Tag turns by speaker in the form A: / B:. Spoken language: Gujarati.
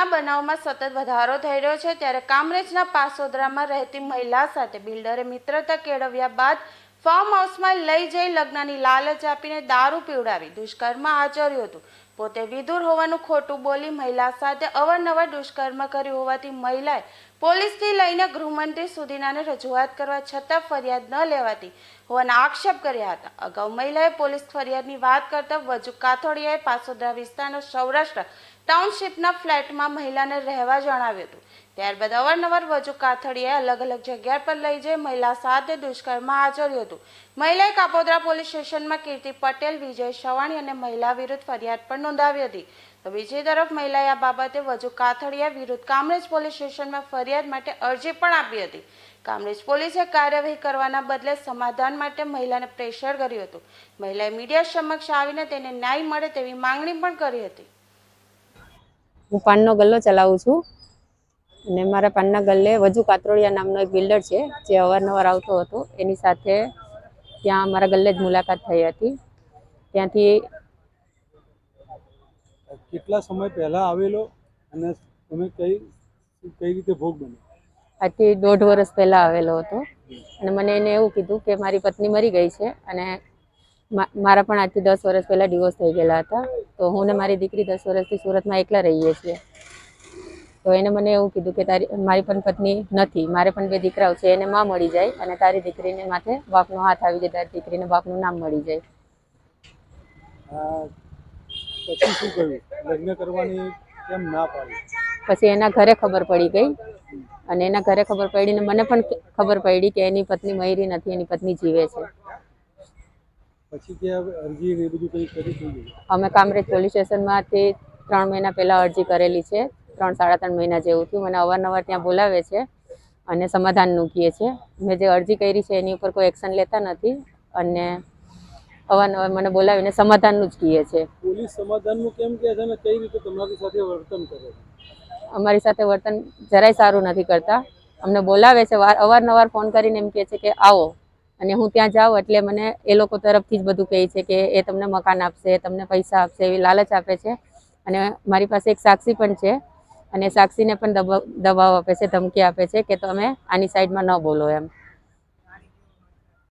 A: લૂંટના બનાવમાં સતત વધારો થઈ રહ્યો છે, ત્યારે કામરેજના પાસોદરામાં રહેતી મહિલા સાથે બિલ્ડરે મિત્રતા કેળવ્યા બાદ ફાર્મ હાઉસમાં લઈ જઈ લગ્નની લાલચ આપીને દારૂ પીવડાવી દુષ્કર્મ આચર્યું હતું. પોતે વિધુર હોવાનું ખોટું બોલી મહિલા સાથે અવારનવાર દુષ્કર્મ કર્યું હોવાથી મહિલાએ પોલીસથી લઈને ગૃહમંત્રી સુધીનાને રજૂઆત કરવા છતાં ફરિયાદ ન લેવાતી હોવાના આક્ષેપ કર્યા હતા. અગાઉ મહિલાએ પોલીસ ફરિયાદની વાત કરતા વજુ કાથોડિયાએ પાસોદરા વિસ્તારના સૌરાષ્ટ્ર ટાઉનશીપના ફ્લેટમાં મહિલાને રહેવા જણાવ્યું હતું. ત્યારબાદ અવારનવાર વજુ કાથડિયાએ અલગ અલગ જગ્યા પર લઈ જઈ મહિલા સાથે દુષ્કર્મ આચર્યું હતું. મહિલાએ કાપોદરા પોલીસ સ્ટેશનમાં કીર્તિ પટેલ, વિજય સવાણી અને મહિલા વિરુદ્ધ ફરિયાદ પણ નોંધાવી હતી. તો બીજી તરફ મહિલાએ આ બાબતે વજુ કાથડિયા વિરુદ્ધ કામરેજ પોલીસ સ્ટેશનમાં ફરિયાદ માટે અરજી પણ આપી હતી. કામરેજ પોલીસે કાર્યવાહી કરવાના બદલે સમાધાન માટે મહિલાને પ્રેશર કર્યું હતું. મહિલાએ મીડિયા સમક્ષ આવીને તેને ન્યાય મળે તેવી માંગણી પણ કરી હતી.
B: હું પાનનો ગલ્લો ચલાવું છું અને મારા પાનના ગલ્લે વજુ કાતરોડિયા નામનો એક બિલ્ડર છે, જે અવારનવાર આવતો હતો. એની સાથે ત્યાં મારા ગલ્લે જ મુલાકાત થઈ હતી. ત્યાંથી
C: કેટલા સમય પહેલા આવેલો અને તમે કઈ કઈ રીતે ભોગ બન્યો?
B: આજથી દોઢ વર્ષ પહેલાં આવેલો હતો. અને મને એને એવું કીધું કે મારી પત્ની મરી ગઈ છે અને મારા પણ આજથી દસ વર્ષ પહેલાં ડિવોર્સ થઈ ગયેલા હતા. તો હું ને મારી દીકરી દસ વર્ષથી સુરતમાં એકલા રહીએ છીએ. તો એને મને એવું કીધું કે તારી મારી પણ પત્ની નથી મારે પણ બે દીકરાઓ છે એને માં મળી જાય અને તારી દીકરીને માથે બાપનો હાથ આવી જાય તારી દીકરીને બાપનું નામ મળી જાય.
C: પછી શું કહ્યું લગ્ન કરવાની કેમ ના પાડી?
B: પછી એના ઘરે ખબર પડી ગઈ. અને એના ઘરે ખબર પડીને મને પણ ખબર પડી કે એની પત્ની મયરી નથી એની પત્ની જીવે છે.
C: પછી કે અરજી એ બધું કઈ કરી થઈ
B: અમે કામરેજ પોલીસ સ્ટેશનમાંથી ત્રણ મહિના પહેલાં અરજી કરેલી છે. ત્રણ સાડા ત્રણ મહિના જેવું થયું. મને અવારનવાર ત્યાં બોલાવે છે અને સમાધાનનું કહે છે મેં જે અરજી કરી છે એની ઉપર કોઈ એક્શન લેતા નથી. અને અવારનવાર મને બોલાવીને સમાધાનનું જ કહે છે
C: પોલીસ સમાધાનનું કેમ કહે છે અને કઈ રીતે તમારી સાથે વર્તન કરે છે?
B: અમારી સાથે વર્તન જરાય સારું નથી કરતા. અમને બોલાવે છે વાર અવારનવાર ફોન કરીને એમ કહે છે કે આવો. અને હું ત્યાં જાઉં એટલે મને એ લોકો તરફથી જ બધું કહે છે કે એ તમને મકાન આપશે તમને પૈસા આપશે એવી લાલચ આપે છે. અને મારી પાસે એક સાક્ષી પણ છે અને સાક્ષીને પણ દબાવ આપે છે ધમકી આપે છે કે તમે આની સાઈડમાં ન બોલો એમ.